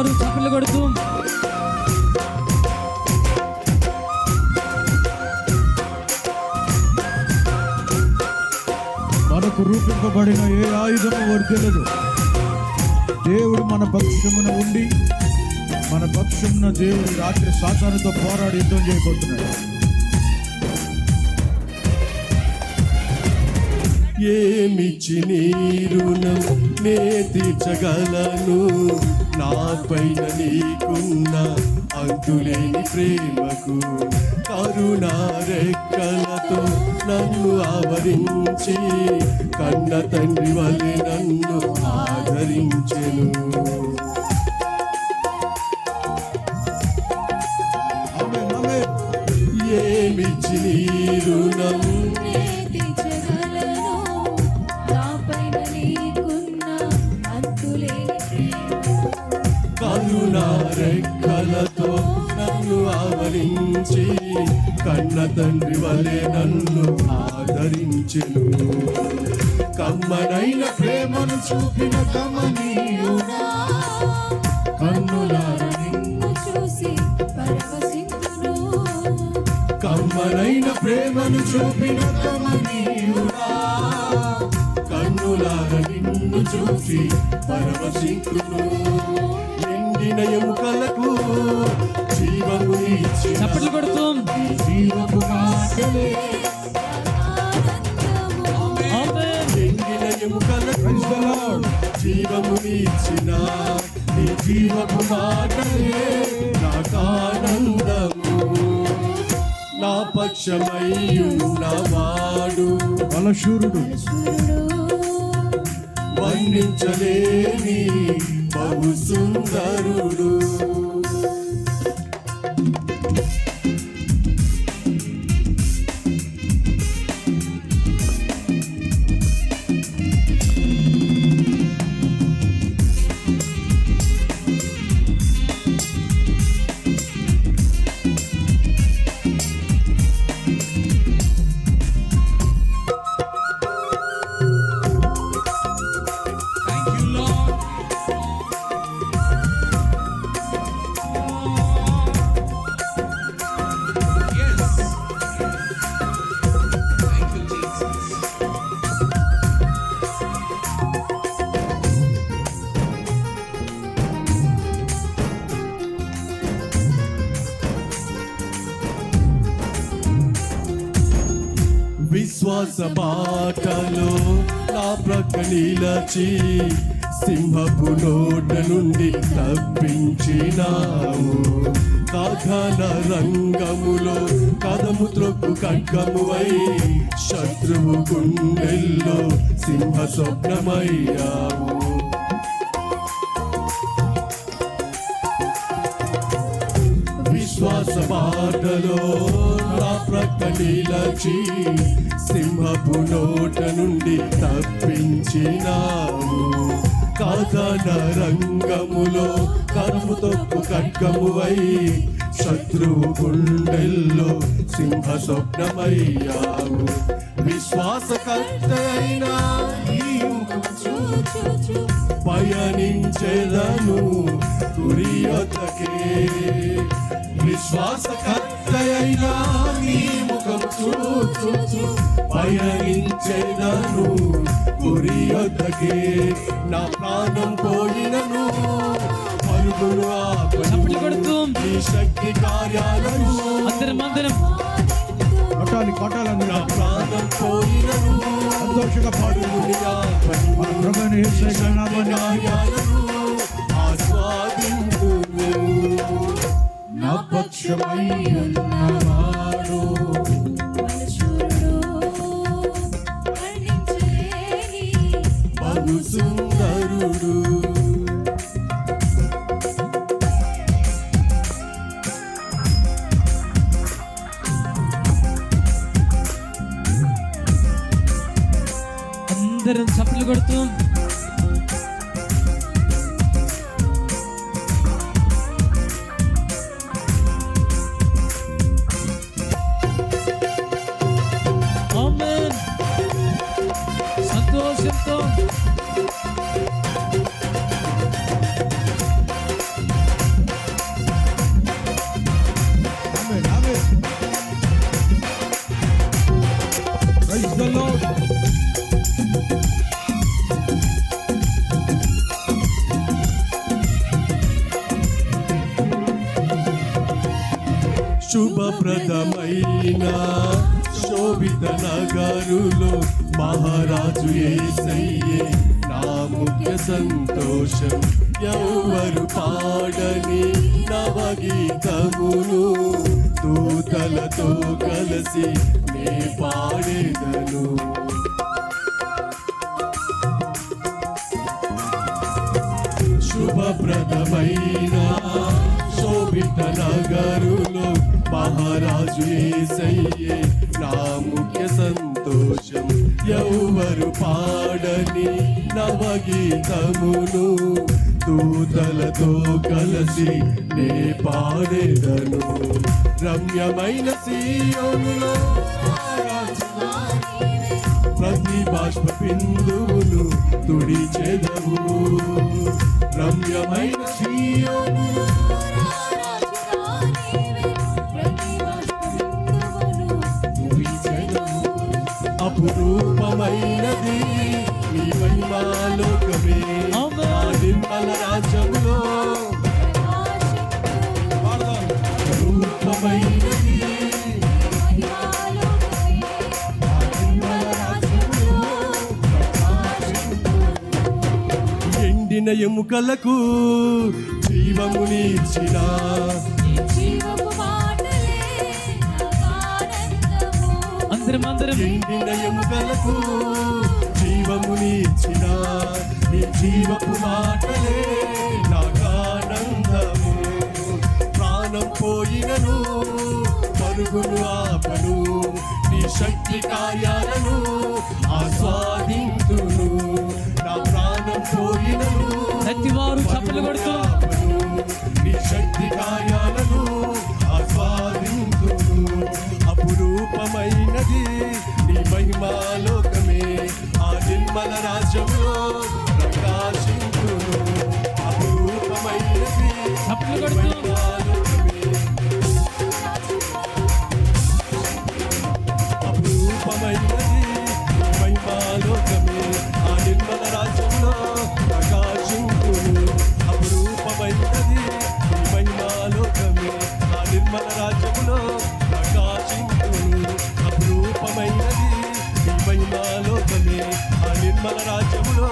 వారు చప్పట్లు కొడుతూ. మనకు రూపింపబడిన ఏ ఆయుధము వర్తిల్లదు దేవుడు మన పక్షమున ఉండి మన పక్షమున దేవుడు రాత్రి సాతానుతో పోరాడి యుద్ధం చేయబోతున్నాడు. ఏమిచ్చి నీ రుణం నే తీర్చగలను నాపైన నీకున్న అంతులేని ప్రేమకు కరుణా రెక్కలతో నన్ను ఆవరించి కన్న తండ్రి వలె నన్ను ఆదరించెను. కరుణా రెక్కలతో నన్ను ఆవరించి కన్న తండ్రి వలె నన్ను ఆదరించెను. కమ్మనైన ప్రేమను చూపిన కమనీయుడా కన్నులార కమ్మనైన ప్రేమను చూపిన కమనీయుడా కన్నులార నిన్ను చూసి పరవశించును ఎండిన ఎముకలకు జీవము ఇచ్చిన చప్పట్లు కొడుతూ. జీవపు మాటలే. ఎముకలకు జీవము ఇచ్చిన నీ జీవపు మాటలే. నాకానందము నా పక్షమై ఉన్నవాడు బలశూరుడు. శూరుడు వర్ణించలేని బహు సుందరుడు విశ్వాస బాటలో నా ప్రక్క నిలచి సింహపు నోట నుండి తప్పించినావు. కాఖాన రంగములో కదము త్రొక్కు ఖడ్గమువై శత్రువు గుండెల్లో సింహ స్వప్నమయ్యావు విశ్వాస బాటలో నా సింహపు నోట నుండి తప్పించినావు. కాదన రంగములో కరుము తొక్కు ఖడ్గమువై శత్రువు గుండెల్లో సింహ స్వప్నమయ్యావు విశ్వాసకర్త పయనించెదను గురియతకే విశ్వాసకర్తయైన పయనించెదను. గురియతకే నా ప్రాణం పోయినను. చప్పట్లు ఆపను కొడుతూ. నీ శక్తి కార్యాలను. అందరం అందరం. కొట్టాలి కొట్టాలి నా ప్రాణం పోయినను. సంతోషంగా పాడు. ఆపను మన ప్రభుని కార్యాలను ఆస్వాదింతును నా పక్షమై ఉన్నవాడు సుందరుడు. అందరం చప్పలు కొడుతూ the Lord. శుభప్రదమైన శోభిత నగరులో మహారాజు ఏసయ్యే నా ముఖ్య సంతోషం ఎవరు పాడని నవగీతమును దూతలతో కలిసి నే పాడేదను. శుభప్రదమైన శోభిత నగరులో మహారాజు ఏసయ్యే నా ముఖ్య ఎవరు పాడని నవగీతమును దూతలతో కలిసి నే పాడేదను. రమ్యమైన సీయోనులో ప్రతి బాష్ప బిందువులు తుడిచెదవు. రమ్యమైన ఎండిన ఎముకలకు జీవమునిచ్చిన అందరం అందరం. ఎండిన ఎముకలకు జీవమునిచ్చిన నీ జీవపు మాటలే నాకానందము ప్రాణం పోయినను పరుగును ఆపను. నీ శక్తి కార్యాలను ఆస్వాదింతును పోయినను ప్రతివారు చప్పలు కొడుతూ మన రాజ్యములో